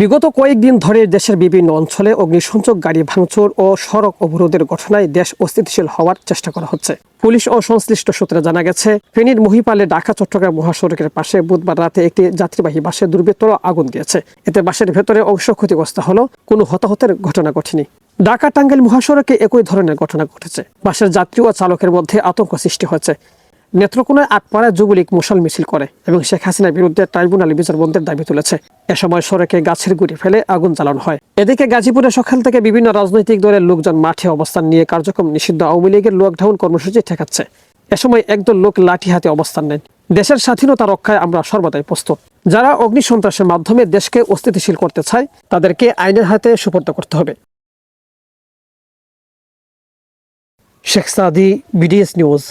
বিগত কয়েকদিন ধরে দেশের বিভিন্ন অঞ্চলে অগ্নিসংযোগ, গাড়ি ভাঙচুর ও সড়ক অবরোধের ঘটনায় দেশ অস্থিতিশীল হওয়ার চেষ্টা করা হচ্ছে। পুলিশ ও সংশ্লিষ্ট সূত্রে জানা গেছে, ফেনীর মহিপালে ঢাকা, চট্টগ্রাম মহাসড়কের পাশে বুধবার রাতে একটি যাত্রীবাহী বাসে দুর্বৃত্তরা আগুন দিয়েছে। এতে বাসের ভেতরে অংশ ক্ষতিগ্রস্ত হলো কোনো হতাহতের ঘটনা ঘটেনি। ঢাকা টাঙ্গাইল মহাসড়কে একই ধরনের ঘটনা ঘটেছে। বাসের যাত্রী ও চালকের মধ্যে আতঙ্ক সৃষ্টি হয়েছে। নেত্রকোনায় আটপাড়ায় যুবলীগ মশাল মিছিল করে এবং শেখ হাসিনার বিরুদ্ধে ট্রাইব্যুনালে বিচার বন্ধের দাবি তুলেছে। এ সময় সড়কে গাছের গুড়ি ফেলে আগুন জ্বালানো হয়। এদিকে গাজীপুরে সকাল থেকে বিভিন্ন রাজনৈতিক দলের লোকজন মাঠে অবস্থান নিয়ে কার্যক্রম নিষিদ্ধ আওয়ামী লীগের লকডাউন কর্মসূচি ঠেকাচ্ছে। এ সময় একদল লোক লাঠি হাতে অবস্থান নেন দেশের স্বাধীনতা রক্ষায় আমরা সর্বদাই প্রস্তুত। যারা অগ্নিসন্ত্রাসের মাধ্যমে দেশকে অস্থিতিশীল করতে চায়, তাদেরকে আইনের হাতে সুপর্দ করতে হবে। Sheikh Sadi, BDS news.